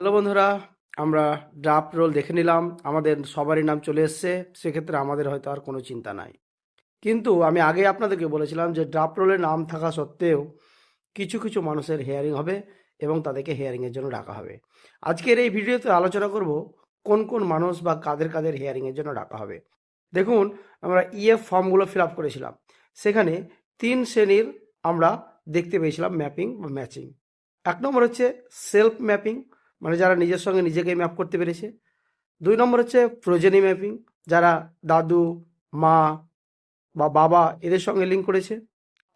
Hello বন্ধুরা, আমরা draft roll দেখে নিলাম। আমাদের সবারই নাম চলে এসছে, সেক্ষেত্রে আমাদের হয়তো আর কোনো চিন্তা নাই। কিন্তু আমি আগে আপনাদেরকে বলেছিলাম যে ড্রাফট রোলে নাম থাকা সত্ত্বেও কিছু কিছু মানুষের হেয়ারিং হবে এবং তাদেরকে হেয়ারিংয়ের জন্য ডাকা হবে। আজকের এই ভিডিওতে আলোচনা করব কোন কোন মানুষ বা কাদের কাদের হেয়ারিংয়ের জন্য ডাকা হবে। দেখুন, আমরা ইএফ ফর্মগুলো ফিল আপ করেছিলাম। সেখানে তিন শ্রেণির আমরা দেখতে পেয়েছিলাম ম্যাপিং বা ম্যাচিং এক নম্বর হচ্ছে সেলফ ম্যাপিং মানে যারা নিজের সঙ্গে নিজেকে ম্যাপ করতে পেরেছে। দুই নম্বর হচ্ছে প্রোজেনি ম্যাপিং যারা দাদু, মা বা বাবা এদের সঙ্গে লিঙ্ক করেছে।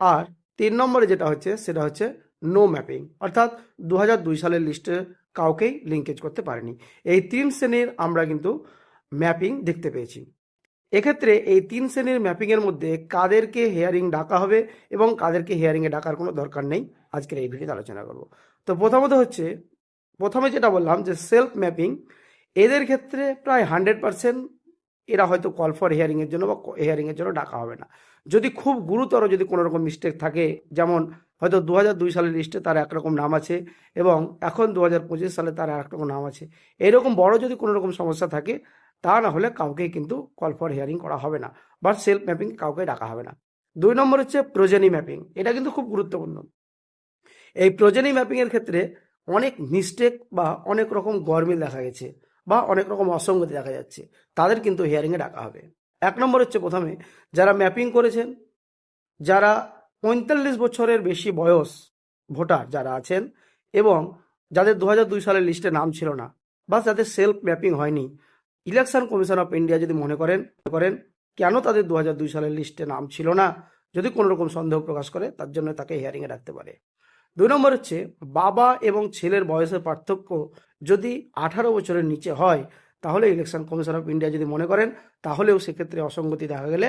আর তিন নম্বরে যেটা হচ্ছে, সেটা হচ্ছে নো ম্যাপিং অর্থাৎ দু সালের লিস্টে কাউকেই লিঙ্কেজ করতে পারেনি। এই তিন শ্রেণির আমরা কিন্তু ম্যাপিং দেখতে পেয়েছি। এক্ষেত্রে এই তিন শ্রেণির ম্যাপিংয়ের মধ্যে কাদেরকে হেয়ারিং ডাকা হবে এবং কাদেরকে হেয়ারিংয়ে ডাকার কোনো দরকার নেই। আজকের এই ভিডিওতে আলোচনা করব। তো প্রথমত হচ্ছে প্রথমে যেটা বললাম যে সেলফ ম্যাপিং এদের ক্ষেত্রে প্রায় হান্ড্রেড পার্সেন্ট এরা হয়তো কল ফর হিয়ারিংয়ের জন্য বা হিয়ারিংয়ের জন্য ডাকা হবে না। যদি খুব গুরুতর যদি কোনো রকম মিস্টেক থাকে, যেমন হয়তো দু দুই সালের লিস্টে তার একরকম নাম আছে এবং এখন দু হাজার পঁচিশ সালে তার একরকম নাম আছে। এরকম বড় যদি কোনো রকম সমস্যা থাকে, তা না হলে কাউকেই কিন্তু কল ফর হিয়ারিং করা হবে না বা সেলফ ম্যাপিং কাউকে ডাকা হবে না। দুই নম্বর হচ্ছে প্রোজেনি ম্যাপিং এটা কিন্তু খুব গুরুত্বপূর্ণ। এই প্রোজেনি ম্যাপিংয়ের ক্ষেত্রে অনেক মিস্টেক বা অনেক রকম গরমিল দেখা গেছে বা অনেক রকম অসঙ্গতি দেখা যাচ্ছে, তাদের কিন্তু হিয়ারিংয়ে ডাকা হবে। এক নম্বর হচ্ছে প্রথমে, যারা ম্যাপিং করেছেন, যারা পঁয়তাল্লিশ বছরের বেশি বয়স ভোটার যারা আছেন এবং যাদের দু হাজার দুই সালের লিস্টে নাম ছিল না বা যাদের সেলফ ম্যাপিং হয়নি ইলেকশন কমিশন অফ ইন্ডিয়া যদি মনে করেন করেন কেন তাদের দু সালের লিস্টে নাম ছিল না, যদি কোনো রকম সন্দেহ প্রকাশ করে, তার জন্য তাকে হিয়ারিংয়ে রাখতে পারে। দুই নম্বর হচ্ছে, বাবা এবং ছেলের বয়সের পার্থক্য যদি আঠারো বছরের নিচে হয়, তাহলে ইলেকশন কমিশন অফ ইন্ডিয়া যদি মনে করেন, তাহলেও সেক্ষেত্রে অসঙ্গতি দেখা গেলে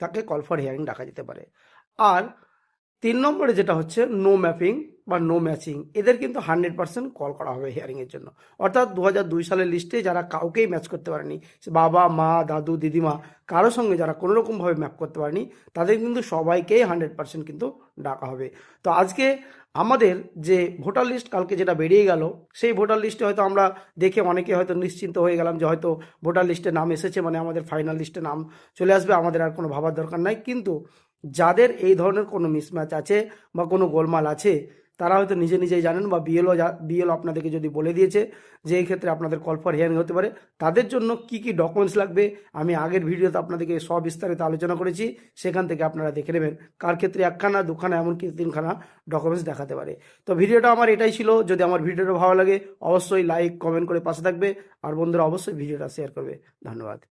তাকে কল ফর হিয়ারিং ডাকা যেতে পারে। আর তিন নম্বরে যেটা হচ্ছে নো ম্যাপিং বা নো ম্যাচিং এদের কিন্তু হান্ড্রেড পার্সেন্ট কল করা হবে হিয়ারিংয়ের জন্য। অর্থাৎ দু সালের লিস্টে যারা কাউকেই ম্যাচ করতে পারেনি বাবা, মা, দাদু, দিদিমা কারোর সঙ্গে যারা কোনো রকমভাবে ম্যাপ করতে পারেনি, তাদের কিন্তু সবাইকেই হান্ড্রেড পার্সেন্ট কিন্তু ডাকা হবে। তো আজকে আমাদের যে ভোটার লিস্ট কালকে যেটা বেরিয়ে গেল, সেই ভোটার লিস্টে হয়তো আমরা দেখে অনেকে হয়তো নিশ্চিন্ত হয়ে গেলাম যে হয়তো ভোটার লিস্টে নাম এসেছে মানে আমাদের ফাইনাল লিস্টে নাম চলে আসবে, আমাদের আর কোনো ভাবার দরকার নাই। কিন্তু যাদের এই ধরনের কোনো মিসম্যাচ আছে বা কোনো গোলমাল আছে তারা হয়তো নিজে নিজেই জানেন বা বিএলও বিএলও আপনাদেরকে যদি বলে দিয়েছে যে এই ক্ষেত্রে আপনাদের কল ফর হিয়ারিং হতে পারে, তাদের জন্য কি কি ডকুমেন্টস লাগবে, আমি আগের ভিডিওতে আপনাদেরকে সবিস্তারিত আলোচনা করেছি, সেখান থেকে আপনারা দেখে নেবেন কার ক্ষেত্রে একখানা, দুখানা, এমনকি তিনখানা ডকুমেন্টস দেখাতে পারে। তো ভিডিওটা আমার এটাই ছিল, যদি আমার ভিডিওটা ভালো লাগে, অবশ্যই লাইক কমেন্ট করে পাশে থাকবে, আর বন্ধুরা অবশ্যই ভিডিওটা শেয়ার করবে। ধন্যবাদ।